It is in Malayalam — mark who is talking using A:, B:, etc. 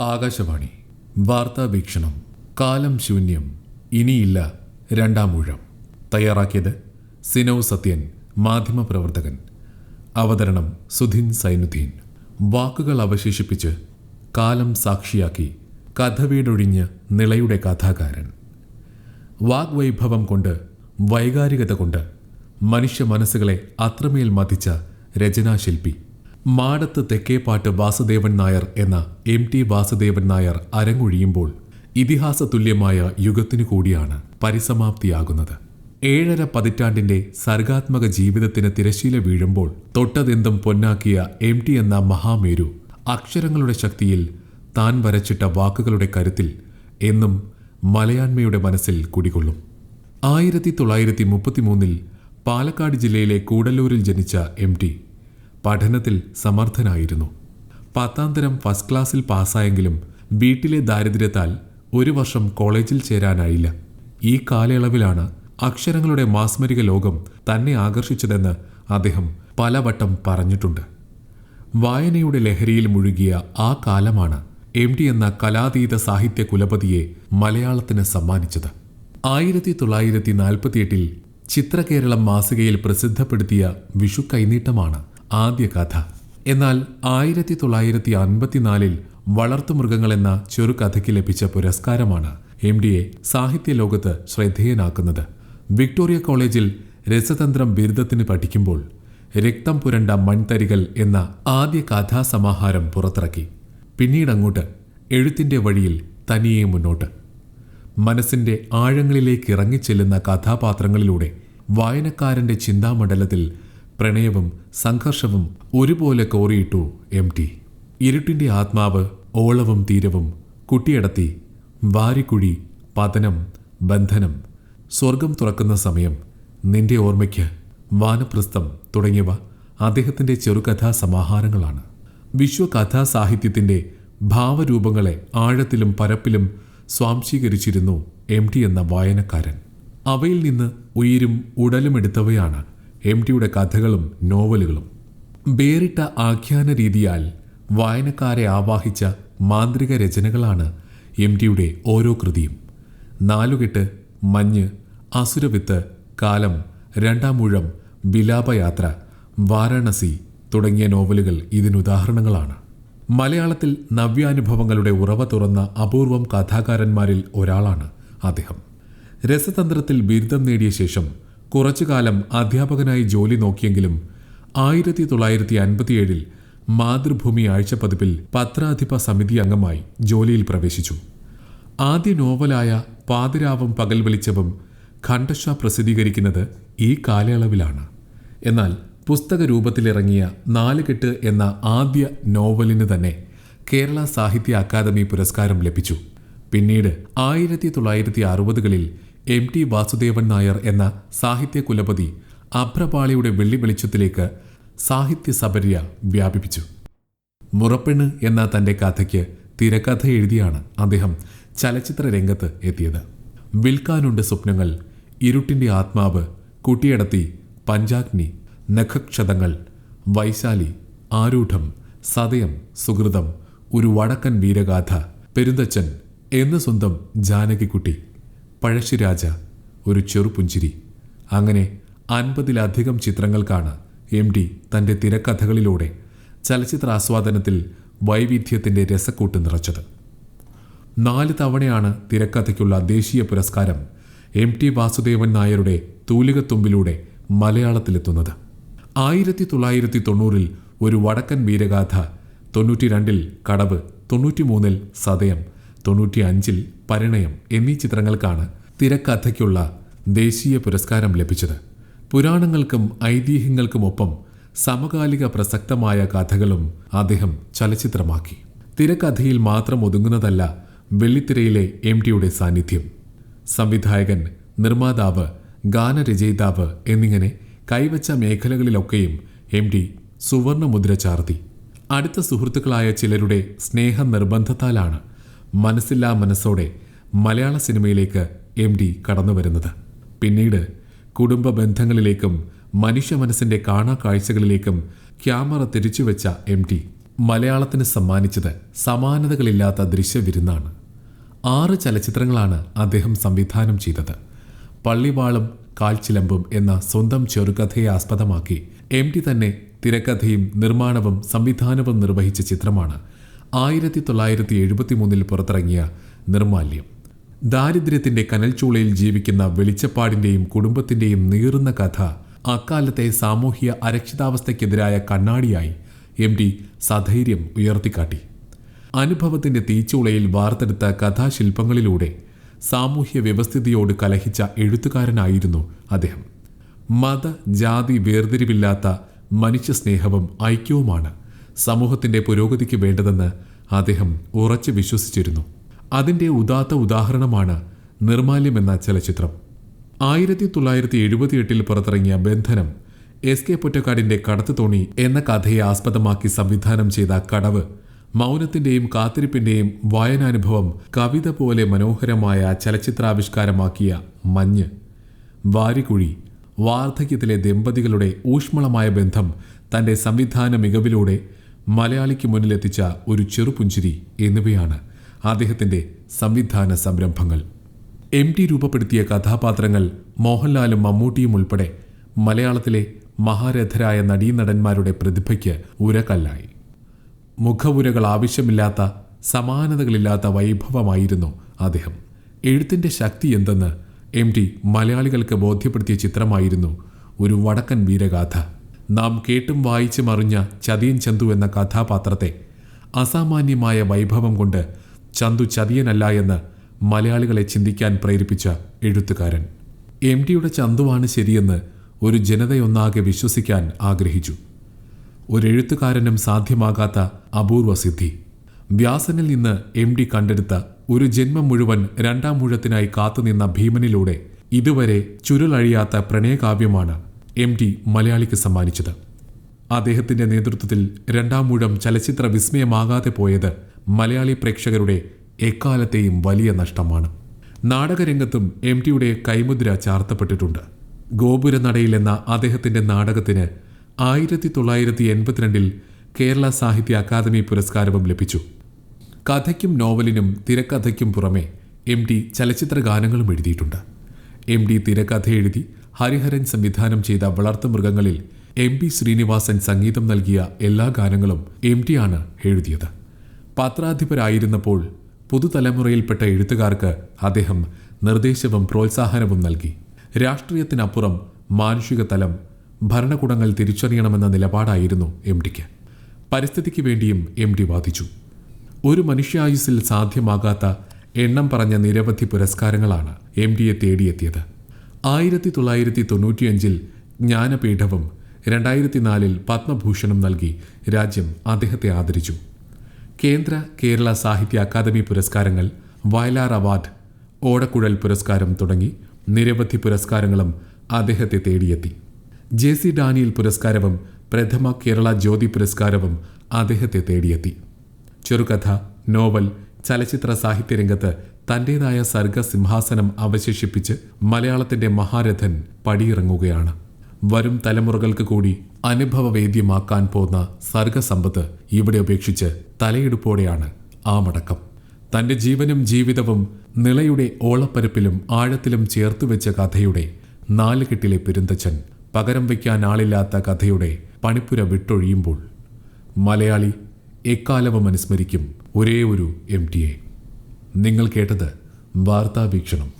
A: ആകാശവാണി. വാർത്താ വീക്ഷണം. കാലം ശൂന്യം. ഇനിയില്ല രണ്ടാം ഊഴം. തയ്യാറാക്കിയത് സിനോ സത്യൻ മാധ്യമപ്രവർത്തകൻ അവതരണം സുധിൻ സൈനുദ്ദീൻ. വാക്കുകൾ അവശേഷിപ്പിച്ച് കാലം സാക്ഷിയാക്കി കഥ വീടൊഴിഞ്ഞ് നിളയുടെ കഥാകാരൻ. വാഗ്വൈഭവം കൊണ്ട് വൈകാരികത കൊണ്ട് മനുഷ്യ മനസ്സുകളെ അത്രമേൽ മതിച്ച രചനാശില്പി മാടത്ത് തെക്കേപ്പാട്ട് വാസുദേവൻ നായർ എന്ന എം ടി വാസുദേവൻ നായർ അരങ്ങൊഴിയുമ്പോൾ ഇതിഹാസ തുല്യമായ യുഗത്തിനു കൂടിയാണ് പരിസമാപ്തിയാകുന്നത്. ഏഴര പതിറ്റാണ്ടിന്റെ സർഗാത്മക ജീവിതത്തിന് തിരശീല വീഴുമ്പോൾ തൊട്ടതെന്തും പൊന്നാക്കിയ എം ടി എന്ന മഹാമേരു അക്ഷരങ്ങളുടെ ശക്തിയിൽ താൻ വരച്ചിട്ട വാക്കുകളുടെ കരുത്തിൽ എന്നും മലയാന്മയുടെ മനസ്സിൽ കുടികൊള്ളും. ആയിരത്തി തൊള്ളായിരത്തി മുപ്പത്തിമൂന്നിൽ പാലക്കാട് ജില്ലയിലെ കൂടല്ലൂരിൽ ജനിച്ച എം ടി പഠനത്തിൽ സമർത്ഥനായിരുന്നു. പത്താം തരം ഫസ്റ്റ് ക്ലാസ്സിൽ പാസ്സായെങ്കിലും വീട്ടിലെ ദാരിദ്ര്യത്താൽ ഒരു വർഷം കോളേജിൽ ചേരാനായില്ല. ഈ കാലയളവിലാണ് അക്ഷരങ്ങളുടെ മാസ്മരിക ലോകം തന്നെ ആകർഷിച്ചതെന്ന് അദ്ദേഹം പലവട്ടം പറഞ്ഞിട്ടുണ്ട്. വായനയുടെ ലഹരിയിൽ മുഴുകിയ ആ കാലമാണ് എം ടി എന്ന കലാതീത സാഹിത്യ കുലപതിയെ മലയാളത്തിന് സമ്മാനിച്ചത്. ആയിരത്തി തൊള്ളായിരത്തി നാൽപ്പത്തിയെട്ടിൽ ചിത്രകേരളം മാസികയിൽ പ്രസിദ്ധപ്പെടുത്തിയ വിഷു കൈനീട്ടമാണ് ആദ്യ കഥ. എന്നാൽ ആയിരത്തി തൊള്ളായിരത്തി അൻപത്തിനാലിൽ എന്ന ചെറുകഥയ്ക്ക് ലഭിച്ച പുരസ്കാരമാണ് എം സാഹിത്യ ലോകത്ത് ശ്രദ്ധേയനാക്കുന്നത്. വിക്ടോറിയ കോളേജിൽ രസതന്ത്രം ബിരുദത്തിന് പഠിക്കുമ്പോൾ രക്തം പുരണ്ട മൺതരികൾ എന്ന ആദ്യ കഥാസമാഹാരം പുറത്തിറക്കി. പിന്നീടങ്ങോട്ട് എഴുത്തിന്റെ വഴിയിൽ തനിയെ മുന്നോട്ട്. മനസ്സിന്റെ ആഴങ്ങളിലേക്ക് ഇറങ്ങിച്ചെല്ലുന്ന കഥാപാത്രങ്ങളിലൂടെ വായനക്കാരന്റെ ചിന്താമണ്ഡലത്തിൽ പ്രണയവും സംഘർഷവും ഒരുപോലെ കോറിയിട്ടു എം ടി. ഇരുട്ടിന്റെ ആത്മാവ് ഓളവും തീരവും കുട്ടിയടത്തി വാരിക്കുഴി പതനം ബന്ധനം സ്വർഗം തുറക്കുന്ന സമയം നിന്റെ ഓർമ്മയ്ക്ക് വാനപ്രസ്ഥം തുടങ്ങിയവ അദ്ദേഹത്തിന്റെ ചെറുകഥാ സമാഹാരങ്ങളാണ്. വിശ്വകഥാ സാഹിത്യത്തിന്റെ ഭാവരൂപങ്ങളെ ആഴത്തിലും പരപ്പിലും സ്വാംശീകരിച്ചിരുന്നു എം ടി എന്ന വായനക്കാരൻ. അവയിൽ നിന്ന് ഉയിരും ഉടലുമെടുത്തവയാണ് എം ടിയുടെ കഥകളും നോവലുകളും. വേറിട്ട ആഖ്യാന രീതിയാൽ വായനക്കാരെ ആവാഹിച്ച മാന്ത്രിക രചനകളാണ് എം ടിയുടെ ഓരോ കൃതിയും. നാലുകെട്ട് മഞ്ഞ് അസുരവിത്ത് കാലം രണ്ടാമൂഴം വിലാപയാത്ര വാരാണസി തുടങ്ങിയ നോവലുകൾ ഇതിനുദാഹരണങ്ങളാണ്. മലയാളത്തിൽ നവ്യാനുഭവങ്ങളുടെ ഉറവ തുറന്ന അപൂർവം കഥാകാരന്മാരിൽ ഒരാളാണ് അദ്ദേഹം. രസതന്ത്രത്തിൽ ബിരുദം നേടിയ ശേഷം കുറച്ചുകാലം അധ്യാപകനായി ജോലി നോക്കിയെങ്കിലും ആയിരത്തി തൊള്ളായിരത്തി അൻപത്തിയേഴിൽ മാതൃഭൂമി ആഴ്ചപ്പതിപ്പിൽ പത്രാധിപ സമിതി അംഗമായി ജോലിയിൽ പ്രവേശിച്ചു. ആദ്യ നോവലായ പാതിരാവും പകൽ വെളിച്ചവും ഖണ്ഡഷ പ്രസിദ്ധീകരിക്കുന്നത് ഈ കാലയളവിലാണ്. എന്നാൽ പുസ്തക രൂപത്തിലിറങ്ങിയ നാലുകെട്ട് എന്ന ആദ്യ നോവലിന് തന്നെ കേരള സാഹിത്യ അക്കാദമി പുരസ്കാരം ലഭിച്ചു. പിന്നീട് ആയിരത്തി തൊള്ളായിരത്തി അറുപതുകളിൽ എം ടി വാസുദേവൻ നായർ എന്ന സാഹിത്യ കുലപതി അഭ്രപാളിയുടെ വെള്ളി വെളിച്ചത്തിലേക്ക് സാഹിത്യ സബര്യ വ്യാപിപ്പിച്ചു. മുറപ്പെണ്ണ് എന്ന തന്റെ കഥയ്ക്ക് തിരക്കഥ എഴുതിയാണ് അദ്ദേഹം ചലച്ചിത്ര രംഗത്ത് എത്തിയത്. വിൽക്കാനുണ്ട് സ്വപ്നങ്ങൾ ഇരുട്ടിന്റെ ആത്മാവ് കുട്ടിയടത്തി പഞ്ചാഗ്നി നഖക്ഷതങ്ങൾ വൈശാലി ആരൂഢം സതയം സുഹൃതം ഒരു വടക്കൻ വീരഗാഥ പെരുന്തച്ചൻ എന്ന് സ്വന്തം ജാനകിക്കുട്ടി. പഴശ്ശിരാജ ഒരു ചെറുപുഞ്ചിരി അങ്ങനെ അൻപതിലധികം ചിത്രങ്ങൾക്കാണ് എം ഡി തന്റെ തിരക്കഥകളിലൂടെ ചലച്ചിത്ര ആസ്വാദനത്തിൽ വൈവിധ്യത്തിന്റെ രസക്കൂട്ട് നിറച്ചത്. നാല് തവണയാണ് തിരക്കഥയ്ക്കുള്ള ദേശീയ പുരസ്കാരം എം ടി വാസുദേവൻ നായരുടെ തൂലികത്തുമ്പിലൂടെ മലയാളത്തിലെത്തുന്നത്. ആയിരത്തി തൊള്ളായിരത്തി തൊണ്ണൂറിൽ ഒരു വടക്കൻ വീരഗാഥ തൊണ്ണൂറ്റി രണ്ടിൽ കടവ് തൊണ്ണൂറ്റിമൂന്നിൽ സതയം തൊണ്ണൂറ്റി അഞ്ചിൽ പരിണയം എന്നീ ചിത്രങ്ങൾക്കാണ് തിരക്കഥയ്ക്കുള്ള ദേശീയ പുരസ്കാരം ലഭിച്ചത്. പുരാണങ്ങൾക്കും ഐതിഹ്യങ്ങൾക്കുമൊപ്പം സമകാലിക പ്രസക്തമായ കഥകളും അദ്ദേഹം ചലച്ചിത്രമാക്കി. തിരക്കഥയിൽ മാത്രം ഒതുങ്ങുന്നതല്ല വെള്ളിത്തിരയിലെ എം ടിയുടെ സാന്നിധ്യം. സംവിധായകൻ നിർമ്മാതാവ് ഗാനരചയിതാവ് എന്നിങ്ങനെ കൈവച്ച മേഖലകളിലൊക്കെയും എം ഡി സുവർണമുദ്ര ചാർത്തി. അടുത്ത സുഹൃത്തുക്കളായ ചിലരുടെ സ്നേഹ നിർബന്ധത്താലാണ് മനസ്സില്ലാ മനസ്സോടെ മലയാള സിനിമയിലേക്ക് എം ഡി കടന്നു വരുന്നത്. പിന്നീട് കുടുംബ ബന്ധങ്ങളിലേക്കും മനുഷ്യ മനസ്സിന്റെ കാണാ കാഴ്ചകളിലേക്കും ക്യാമറ തിരിച്ചുവെച്ച എം ടി മലയാളത്തിന് സമ്മാനിച്ചത് സമാനതകളില്ലാത്ത ദൃശ്യവിരുന്നാണ് ആറ് ചലച്ചിത്രങ്ങളാണ് അദ്ദേഹം സംവിധാനം ചെയ്തത്. പള്ളിവാളും കാൽച്ചിലമ്പും എന്ന സ്വന്തം ചെറുകഥയെ ആസ്പദമാക്കി എം ടി തന്നെ തിരക്കഥയും നിർമ്മാണവും സംവിധാനവും നിർവഹിച്ച ചിത്രമാണ് ആയിരത്തി തൊള്ളായിരത്തി എഴുപത്തി മൂന്നിൽ പുറത്തിറങ്ങിയ നിർമാല്യം. ദാരിദ്ര്യത്തിന്റെ കനൽച്ചൂളയിൽ ജീവിക്കുന്ന വെളിച്ചപ്പാടിന്റെയും കുടുംബത്തിന്റെയും നീറുന്ന കഥ അക്കാലത്തെ സാമൂഹ്യ അരക്ഷിതാവസ്ഥയ്ക്കെതിരായ കണ്ണാടിയായി എം ടി സധൈര്യം ഉയർത്തിക്കാട്ടി. അനുഭവത്തിന്റെ തീച്ചൂളയിൽ വാർത്തെടുത്ത കഥാശില്പങ്ങളിലൂടെ സാമൂഹ്യ വ്യവസ്ഥിതിയോട് കലഹിച്ച എഴുത്തുകാരനായിരുന്നു അദ്ദേഹം. മത ജാതി വേർതിരിവില്ലാത്ത മനുഷ്യസ്നേഹവും ഐക്യവുമാണ് സമൂഹത്തിന്റെ പുരോഗതിക്ക് വേണ്ടതെന്ന് അദ്ദേഹം ഉറച്ചു വിശ്വസിച്ചിരുന്നു. അതിന്റെ ഉദാത്ത ഉദാഹരണമാണ് നിർമാല്യം എന്ന ചലച്ചിത്രം. ആയിരത്തി തൊള്ളായിരത്തി എഴുപത്തിയെട്ടിൽ പുറത്തിറങ്ങിയ ബന്ധനം എസ് കെ പൊറ്റക്കാടിന്റെ കടത്തുതോണി എന്ന കഥയെ ആസ്പദമാക്കി സംവിധാനം ചെയ്ത കടവ് മൗനത്തിന്റെയും കാത്തിരിപ്പിന്റെയും വായനാനുഭവം കവിത പോലെ മനോഹരമായ ചലച്ചിത്രാവിഷ്കാരമാക്കിയ മഞ്ഞ്. വാരിക്കുഴി വാർദ്ധക്യത്തിലെ ദമ്പതികളുടെ ഊഷ്മളമായ ബന്ധം തന്റെ സംവിധാന മികവിലൂടെ മലയാളിക്ക് മുന്നിലെത്തിച്ച ഒരു ചെറുപുഞ്ചിരി എന്നിവയാണ്. അദ്ദേഹത്തിന്റെ സംവിധാന സംരംഭങ്ങൾ. എം ടി രൂപപ്പെടുത്തിയ കഥാപാത്രങ്ങൾ മോഹൻലാലും മമ്മൂട്ടിയും ഉൾപ്പെടെ മലയാളത്തിലെ മഹാരഥരായ നടീനടന്മാരുടെ പ്രതിഭയ്ക്ക് ഉരകല്ലായി. മുഖവുരകൾ ആവശ്യമില്ലാത്ത സമാനതകളില്ലാത്ത വൈഭവമായിരുന്നു അദ്ദേഹം. എഴുത്തിന്റെ ശക്തി എന്തെന്ന് എം ടി മലയാളികൾക്ക് ബോധ്യപ്പെടുത്തിയ ചിത്രമായിരുന്നു ഒരു വടക്കൻ വീരഗാഥ. നാം കേട്ടും വായിച്ചും അറിഞ്ഞ ചതിയൻ ചന്തു എന്ന കഥാപാത്രത്തെ അസാമാന്യമായ വൈഭവം കൊണ്ട് ചന്തു ചതിയനല്ല എന്ന് മലയാളികളെ ചിന്തിക്കാൻ പ്രേരിപ്പിച്ച എഴുത്തുകാരൻ. എം ടിയുടെ ചന്തുവാണ് ശരിയെന്ന് ഒരു ജനതയൊന്നാകെ വിശ്വസിക്കാൻ ആഗ്രഹിച്ചു. ഒരെഴുത്തുകാരനും സാധ്യമാകാത്ത അപൂർവ സിദ്ധി. വ്യാസനിൽ നിന്ന് എം ഡി കണ്ടെടുത്ത ഒരു ജന്മം മുഴുവൻ രണ്ടാം മുഴത്തിനായി കാത്തുനിന്ന ഭീമനിലൂടെ ഇതുവരെ ചുരുളഴിയാത്ത പ്രണയകാവ്യമാണ് എം ടി മലയാളിക്ക് സമ്മാനിച്ചത്. അദ്ദേഹത്തിന്റെ നേതൃത്വത്തിൽ രണ്ടാം മുഴം ചലച്ചിത്ര വിസ്മയമാകാതെ പോയത് മലയാളി പ്രേക്ഷകരുടെ എക്കാലത്തെയും വലിയ നഷ്ടമാണ്. നാടകരംഗത്തും എം ടിയുടെ കൈമുദ്ര ചാർത്തപ്പെട്ടിട്ടുണ്ട്. ഗോപുരനടയിൽ എന്ന അദ്ദേഹത്തിന്റെ നാടകത്തിന് ആയിരത്തി തൊള്ളായിരത്തി എൺപത്തിരണ്ടിൽ കേരള സാഹിത്യ അക്കാദമി പുരസ്കാരവും ലഭിച്ചു. കഥയ്ക്കും നോവലിനും തിരക്കഥയ്ക്കും പുറമെ എം ടി ചലച്ചിത്ര ഗാനങ്ങളും എഴുതിയിട്ടുണ്ട്. എം ടി തിരക്കഥ എഴുതി ഹരിഹരൻ സംവിധാനം ചെയ്ത വളർത്തുമൃഗങ്ങളിൽ എം പി ശ്രീനിവാസൻ സംഗീതം നൽകിയ എല്ലാ ഗാനങ്ങളും എം ടി ആണ് എഴുതിയത്. പത്രാധിപരായിരുന്നപ്പോൾ പുതുതലമുറയിൽപ്പെട്ട എഴുത്തുകാർക്ക് അദ്ദേഹം നിർദ്ദേശവും പ്രോത്സാഹനവും നൽകി. രാഷ്ട്രീയത്തിനപ്പുറം മാനുഷിക തലം ഭരണകൂടങ്ങൾ തിരിച്ചറിയണമെന്ന നിലപാടായിരുന്നു എം ഡിക്ക്. പരിസ്ഥിതിക്ക് വേണ്ടിയും എം ഡി വാദിച്ചു. ഒരു മനുഷ്യായുസിൽ സാധ്യമാകാത്ത എണ്ണം പറഞ്ഞ നിരവധി പുരസ്കാരങ്ങളാണ് എം ഡിയെ തേടിയെത്തിയത്. ആയിരത്തി തൊള്ളായിരത്തി തൊണ്ണൂറ്റിയഞ്ചിൽ ജ്ഞാനപീഠവും രണ്ടായിരത്തി നാലിൽ പത്മഭൂഷണും നൽകി രാജ്യം അദ്ദേഹത്തെ ആദരിച്ചു. കേന്ദ്ര കേരള സാഹിത്യ അക്കാദമി പുരസ്കാരങ്ങൾ വയലാർ അവാർഡ് ഓടക്കുഴൽ പുരസ്കാരം തുടങ്ങി നിരവധി പുരസ്കാരങ്ങളും അദ്ദേഹത്തെ തേടിയെത്തി. ജെ സി ഡാനിയൽ പുരസ്കാരവും പ്രഥമ കേരള ജ്യോതി പുരസ്കാരവും അദ്ദേഹത്തെ തേടിയെത്തി. ചെറുകഥ നോവൽ ചലച്ചിത്ര സാഹിത്യ സാഹിത്യരംഗത്ത് തന്റേതായ സർഗസിംഹാസനം അവശേഷിപ്പിച്ച് മലയാളത്തിന്റെ മഹാരഥൻ പടിയിറങ്ങുകയാണ്. വരും തലമുറകൾക്ക് കൂടി അനുഭവവേദ്യമാക്കാൻ പോന്ന സർഗസമ്പത്ത് ഇവിടെ ഉപേക്ഷിച്ച് തലയെടുപ്പോടെയാണ് ആ മടക്കം. തന്റെ ജീവനും ജീവിതവും നിളയുടെ ഓളപ്പരപ്പിലും ആഴത്തിലും ചേർത്തുവെച്ച കഥയുടെ നാലുകെട്ടിലെ പെരുന്തച്ചൻ പകരം വയ്ക്കാൻ ആളില്ലാത്ത കഥയുടെ പണിപ്പുര വിട്ടൊഴിയുമ്പോൾ മലയാളി എക്കാലവും അനുസ്മരിക്കും ഒരേ ഒരു എം. നിങ്ങൾ കേട്ടത് വാർത്താവീക്ഷണം.